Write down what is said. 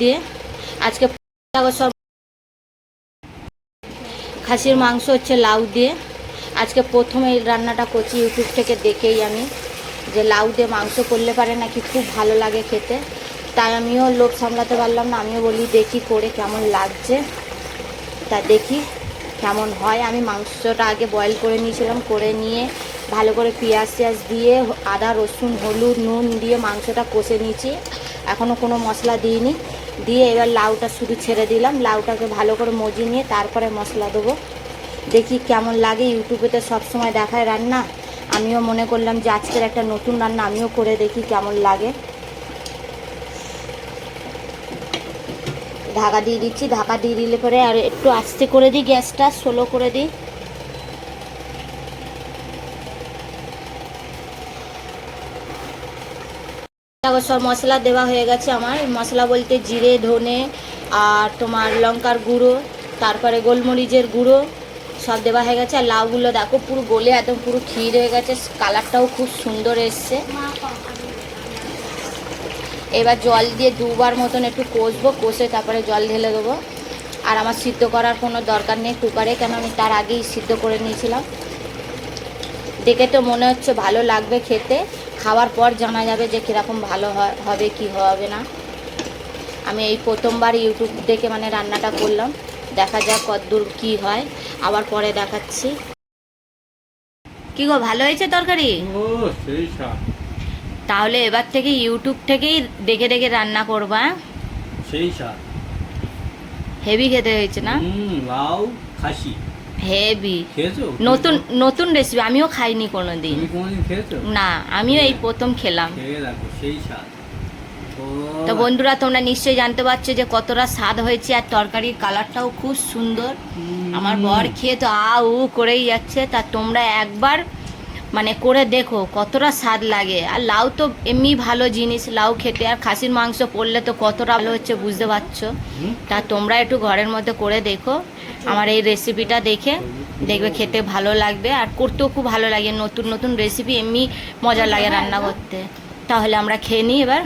দিয়ে আজকে সব খাসির মাংস হচ্ছে লাউ দিয়ে। আজকে প্রথমে রান্নাটা করছি ইউটিউব থেকে দেখেই আমি যে লাউ দিয়ে মাংস করলে পারে নাকি খুব ভালো লাগে খেতে। তাই আমিও লোক সামলাতে পারলাম না, আমিও বলি দেখি করে কেমন লাগছে। তা দেখি। কেমন হয়। আমি মাংসটা আগে বয়েল করে নিয়েছিলাম, করে নিয়ে ভালো করে পেঁয়াজ টিয়াজ দিয়ে আদা, রসুন, হলুদ, নুন দিয়ে মাংসটা কষে নিয়েছি। এখনও কোনো মশলা দিইনি। দিয়ে এবার লাউটা শুধু ছেড়ে দিলাম। লাউটাকে ভালো করে মজি নিয়ে তারপরে মশলা দেবো। দেখি কেমন লাগে। ইউটিউবে তো সবসময় দেখায় রান্না। আমিও মনে করলাম যে আজকের একটা নতুন রান্না আমিও করে দেখি কেমন লাগে। ঢাকা দিয়ে দিচ্ছি, ঢাকা দিয়ে দিলে পরে আর একটু আস্তে করে দিই, গ্যাসটা স্লো করে দিই। সব মশলা দেওয়া হয়ে গেছে আমার। মশলা বলতে জিরে, ধনে আর তোমার লঙ্কার গুঁড়ো, তারপরে গোলমরিচের গুঁড়ো সব দেওয়া হয়ে গেছে। আর লাউগুলো দেখো পুরো গলে একদম পুরো ক্ষীর হয়ে গেছে। কালারটাও খুব সুন্দর এসছে। এবার জল দিয়ে দুবার মতন একটু কষবো, কষে তারপরে জল ঢেলে দেবো। আর আমার সিদ্ধ করার কোনো দরকার নেই কুকারে, কেন আমি তার আগেই সিদ্ধ করে নিয়েছিলাম। দেখে তো মনে হচ্ছে ভালো লাগবে খেতে। খাওয়ার পর জানা যাবে যে কীরকম ভালো হবে কি হবে না। আমি এই প্রথমবার ইউটিউব দেখে মানে রান্নাটা করলাম। দেখা যাক কতদূর কি হয়। আবার পরে দেখাচ্ছি। কি গো, ভালো হয়েছে তরকারি? তাহলে এবার থেকে ইউটিউব থেকেই দেখে দেখে রান্না করবা সেই স্বাদ। হেভি খেতে হয়েছে না? লাউ খাসি। হেভি নতুন নতুন রেসিপি আমিও খাইনি কোনোদিন। কোনোদিন খেয়েছো? না আমিও এই প্রথম খেলাম। তো বন্ধুরা তোমরা নিশ্চয়ই জানতে পারছ যে কতটা স্বাদ হয়েছে আর তরকারির কালারটাও খুব সুন্দর। আমার বর খেয়ে তো আ উ করেই যাচ্ছে। তা তোমরা একবার মানে করে দেখো কতটা স্বাদ লাগে। আর লাউ তো এমনি ভালো জিনিস লাউ খেতে। আর খাসির মাংস পড়লে তো কতটা ভালো হচ্ছে বুঝতে পারছ? তা তোমরা একটু ঘরের মধ্যে করে দেখো। আমার এই রেসিপিটা দেখে দেখবে খেতে ভালো লাগবে। আর করতেও খুব ভালো লাগে। নতুন নতুন রেসিপি এমনি মজা লাগে রান্না করতে। তাহলে আমরা খেয়ে নিই এবার।